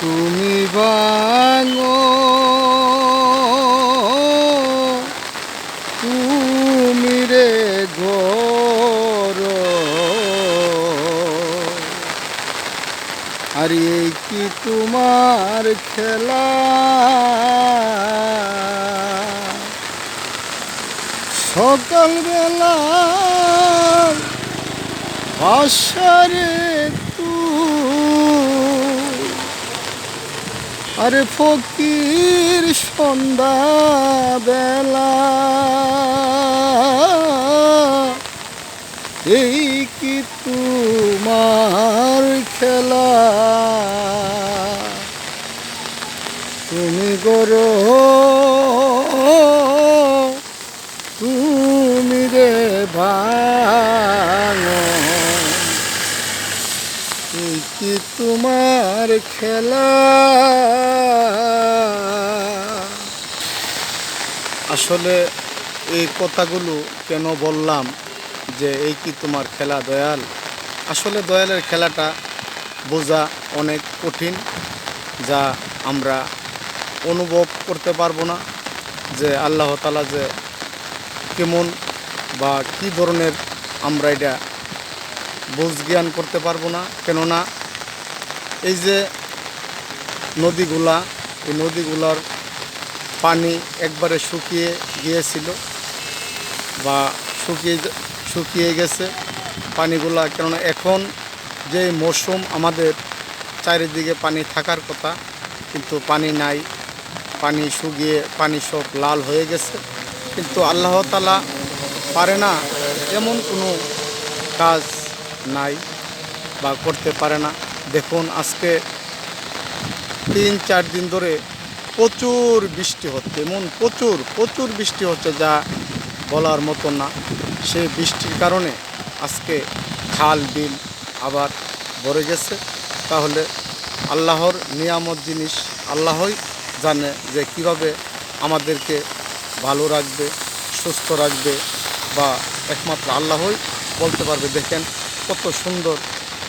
তুমি বাঙো তুমি রে ঘর। আর এই কি তোমার খেলা? সকালবেলা আশারে তুই আরে ফকির সন্ধ্যা বেলা। এই কি তোমার খেলা? তুমি গরো, তুমি রে ভাঙো। কি তোমার খেলা? আসলে এই কথাগুলো কেন বললাম যে এই কি তোমার খেলা দয়াল? আসলে দয়ালের খেলাটা বোঝা অনেক কঠিন, যা আমরা অনুভব করতে পারব না, যে আল্লাহ তালা যে কেমন বা কি ধরনের আমরা এটা বোঝ জ্ঞান করতে পারব না। কেননা এই যে নদীগুলা, এই নদীগুলার পানি একবারে শুকিয়ে গিয়েছিল বা শুকিয়ে শুকিয়ে গেছে পানিগুলা, কেননা এখন যে মৌসুম আমাদের চারিদিকে পানি থাকার কথা, কিন্তু পানি নাই। পানি শুকিয়ে, পানি সব লাল হয়ে গেছে। কিন্তু আল্লাহ তালা পারে না এমন কোনো কাজ নাই বা করতে পারে না। দেখুন, আজকে তিন, চার দিন ধরে প্রচুর বৃষ্টি হচ্ছে, এমন প্রচুর প্রচুর বৃষ্টি হচ্ছে যা বলার মতো না। সেই বৃষ্টির কারণে আজকে খাল, বিল আবার ভরে গেছে। তাহলে আল্লাহর নিয়ামত জিনিস আল্লাহই জানে যে কীভাবে আমাদেরকে ভালো রাখবে, সুস্থ রাখবে বা একমাত্র আল্লাহই বলতে পারবে। দেখেন কত সুন্দর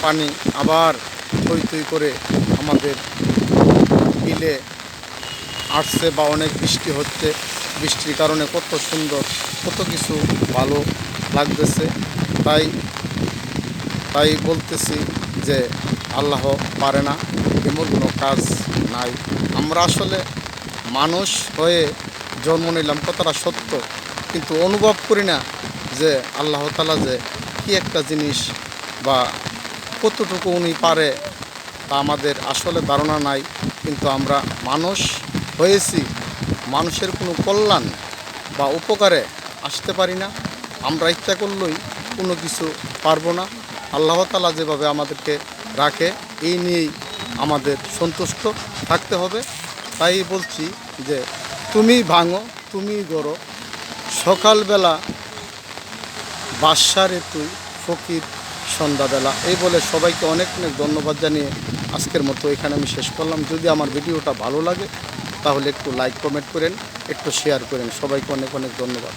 পানি আবার থই থই করে আমাদের বিলে আসছে বা অনেক বৃষ্টি হচ্ছে, বৃষ্টির কারণে কত সুন্দর, কত কিছু ভালো লাগতেছে। তাই তাই বলতেছি যে আল্লাহ পারে না, এমন কোনো কাজ নাই। আমরা আসলে মানুষ হয়ে জন্ম নিলাম কতটা সত্য। কিন্তু অনুভব করি না যে আল্লাহ তালা যে কী একটা জিনিস বা কতটুকু উনি পারে, তা আমাদের আসলে ধারণা নাই। কিন্তু আমরা মানুষ হয়েছি, মানুষের কোনো কল্যাণ বা উপকারে আসতে পারি না। আমরা ইচ্ছা করলেই কোনো কিছু পারব না। আল্লাহ তালা যেভাবে আমাদেরকে রাখে, এই নিয়েই আমাদের সন্তুষ্ট থাকতে হবে। তাই বলছি যে, তুমি ভাঙো, তুমি গড়ো। সকালবেলা বাসারে তুই ফকির সন্ধ্যাবেলা। এই বলে সবাইকে অনেক অনেক ধন্যবাদ জানিয়ে আজকের মতো এখানে আমি শেষ করলাম। যদি আমার ভিডিওটা ভালো লাগে তাহলে একটু লাইক কমেন্ট করেন একটু শেয়ার করেন। সবাইকে অনেক অনেক ধন্যবাদ।